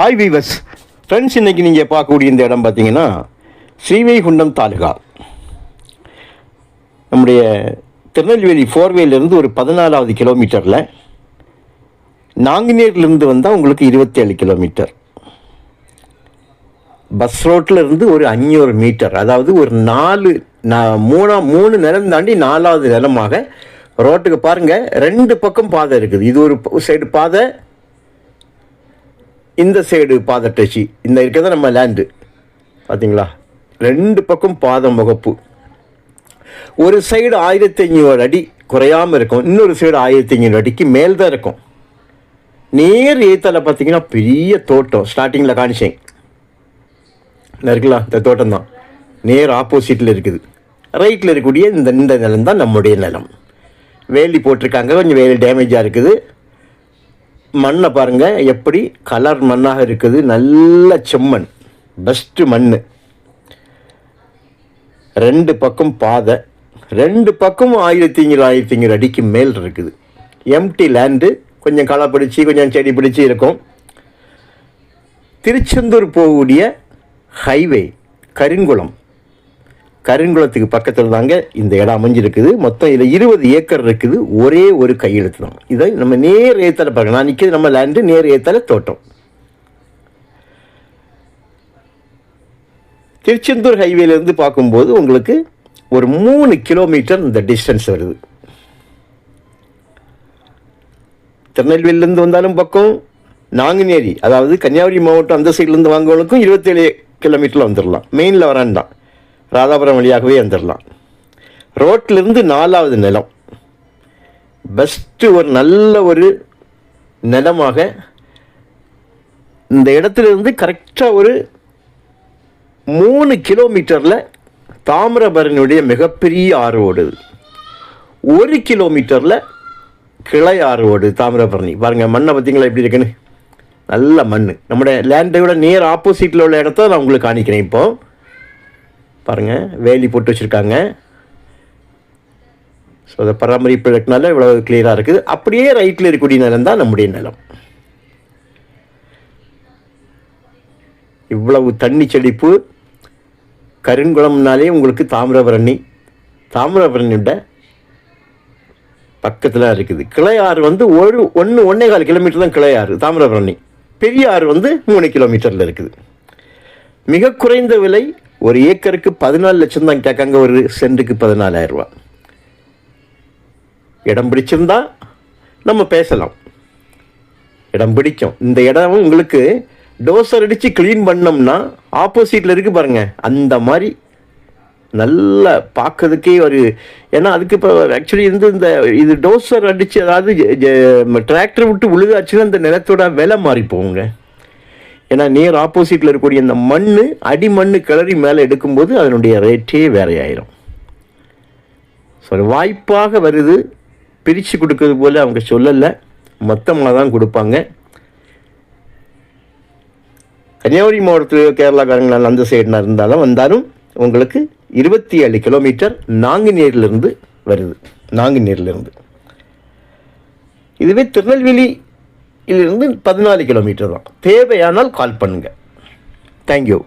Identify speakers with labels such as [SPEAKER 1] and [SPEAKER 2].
[SPEAKER 1] Hi viewers friends இன்னைக்கு நீங்கள் பார்க்கக்கூடிய இந்த இடம் பார்த்தீங்கன்னா ஸ்ரீவைகுண்டம் தாலுகா. நம்முடைய திருநெல்வேலி ஃபோர்வேலேருந்து ஒரு பதினாலாவது கிலோமீட்டரில் நாங்குநேர்லேருந்து வந்தால் உங்களுக்கு இருபத்தேழு கிலோமீட்டர் பஸ் ரோட்டில் இருந்து ஒரு அஞ்சூறு மீட்டர் அதாவது ஒரு நாலு நான் மூணா மூணு நிலம் தாண்டி நாலாவது நிலமாக ரோட்டுக்கு பாருங்கள் ரெண்டு பக்கம் பாதை இருக்குது. இது ஒரு சைடு பாதை இந்த சைடு பாதட்டச்சி. இந்த இருக்கிறத நம்ம லேண்டு பார்த்தீங்களா ரெண்டு பக்கம் பாதம் முகப்பு ஒரு சைடு ஆயிரத்தி ஐநூறு அடி குறையாமல் இருக்கும். இன்னொரு சைடு ஆயிரத்தி ஐநூறு அடிக்கு மேல் தான் இருக்கும். நேர் ஏத்தல பார்த்தீங்கன்னா பெரிய தோட்டம். ஸ்டார்டிங்கில் காணிச்சேன். இந்த இருக்குல்ல? இந்த தோட்டம் தான் நேர் ஆப்போசிட்டில் இருக்குது. ரைட்டில் இருக்கக்கூடிய இந்த இந்த நிலம் தான் நம்முடைய நிலம். வேலி போட்டிருக்காங்க. கொஞ்சம் வேலி டேமேஜாக இருக்குது. மண்ணை பாருங்கள் எப்படி கலர் மண்ணாக இருக்குது. நல்ல செம்மண் பெஸ்ட்டு மண் ரெண்டு பக்கம் பாதை. ரெண்டு பக்கமும் ஆயிரத்தி ஐநூறு ஆயிரத்தி ஐநூறு அடிக்கு மேல் இருக்குது. எம்டி லேண்டு கொஞ்சம் களை பிடிச்சி கொஞ்சம் செடி பிடிச்சி இருக்கும். திருச்செந்தூர் போகக்கூடிய ஹைவே கருங்குளம். கருங்குளத்துக்கு பக்கத்தில் தாங்க இந்த இடம் அமைஞ்சிருக்குது. மொத்தம் இதில் இருபது ஏக்கர் இருக்குது. ஒரே ஒரு கையெழுத்து தான். இதை நம்ம நேர் ஏத்தலை பார்க்கணும். நான் நிற்கிறது நம்ம லேண்டு நேர் ஏத்தலை தோட்டம். திருச்செந்தூர் ஹைவேலேருந்து பார்க்கும்போது உங்களுக்கு ஒரு மூணு கிலோமீட்டர் இந்த டிஸ்டன்ஸ் வருது. திருநெல்வேலியிலேருந்து வந்தாலும் பக்கம் நாங்குநேரி அதாவது கன்னியாகுமரி மாவட்டம் அந்த சைட்லேருந்து வாங்குவவங்களுக்கும் இருபத்தேழு கிலோமீட்டரில் வந்துடலாம் மெயினில் வரான்டான் ராதாபுரம் வழியாகவே வந்துடலாம் ரோட்டிலிருந்து நாலாவது நிலம். பெஸ்ட்டு ஒரு நல்ல ஒரு நிலமாக இந்த இடத்துலேருந்து கரெக்டாக ஒரு மூணு கிலோமீட்டரில் தாமிரபரணியுடைய மிகப்பெரிய ஆறு ஓடுது. ஒரு கிலோமீட்டரில் கிளை ஆறு ஓடுது தாமிரபரணி. பாருங்கள் மண்ணை பார்த்தீங்களா எப்படி இருக்குன்னு? நல்ல மண் நம்முடைய லேண்டை விட நேர் ஆப்போசிட்டில் உள்ள இடத்த நான் உங்களுக்கு காணிக்கிறேன் இப்போது பாருங்கள் வேலி போட்டு வச்சுருக்காங்க. ஸோ அதை பராமரிப்பு இருக்கனால இவ்வளோ கிளியராக இருக்குது. அப்படியே ரைட்டில் இருக்கக்கூடிய நிலம் தான் நம்முடைய நிலம். இவ்வளவு தண்ணி செழிப்பு கருங்குளம்னாலே உங்களுக்கு தாமிரபரணி. தாமிரபரணியோட பக்கத்தில் இருக்குது. கிளையாறு வந்து ஒரு ஒன்று ஒன்றே கால் கிலோமீட்டர் தான் கிளையாறு தாமிரபரணி. பெரிய ஆறு வந்து மூணு கிலோமீட்டரில் இருக்குது. மிக குறைந்த விலை ஒரு ஏக்கருக்கு பதினாலு லட்சம் தான் கேட்காங்க ஒரு சென்ட்டுக்கு பதினாலாயிரம் ரூபா இடம் பிடிச்சிருந்தா நம்ம பேசலாம். இடம் பிடிக்கும். இந்த இடம் உங்களுக்கு டோசர் அடித்து க்ளீன் பண்ணோம்னா ஆப்போசிட்டில் இருக்குது பாருங்கள் அந்த மாதிரி நல்ல பார்க்கறதுக்கே ஒரு ஏன்னா அதுக்கு இப்போ ஆக்சுவலி வந்து இந்த இது டோசர் அடித்து அதாவது டிராக்டர் விட்டு உழுதாச்சுன்னா இந்த நிலத்தோட விலை மாறி போகுங்க. ஏன்னா நேர் ஆப்போசிட்டில் இருக்கக்கூடிய இந்த மண் அடி மண் கிளறி மேலே எடுக்கும்போது அதனுடைய ரேட்டே வேறையாயிரும். ஸோ ஒரு வாய்ப்பாக வருது. பிரித்து கொடுக்கறது போல் அவங்க சொல்லலை. மொத்தமாக தான் கொடுப்பாங்க. கன்னியாகுமரி மாவட்டத்தில் கேரளாக்காரங்களால் அந்த சைடுனா இருந்தாலும் வந்தாலும் உங்களுக்கு இருபத்தி ஏழு கிலோமீட்டர் நாங்குநேரிலிருந்து வருது. நாங்குநேரிலிருந்து. இதுவே திருநெல்வேலி இதிலிருந்து பதினாலு கிலோமீட்டர் தான். தேவையானால் கால் பண்ணுங்கள் தேங்க்யூ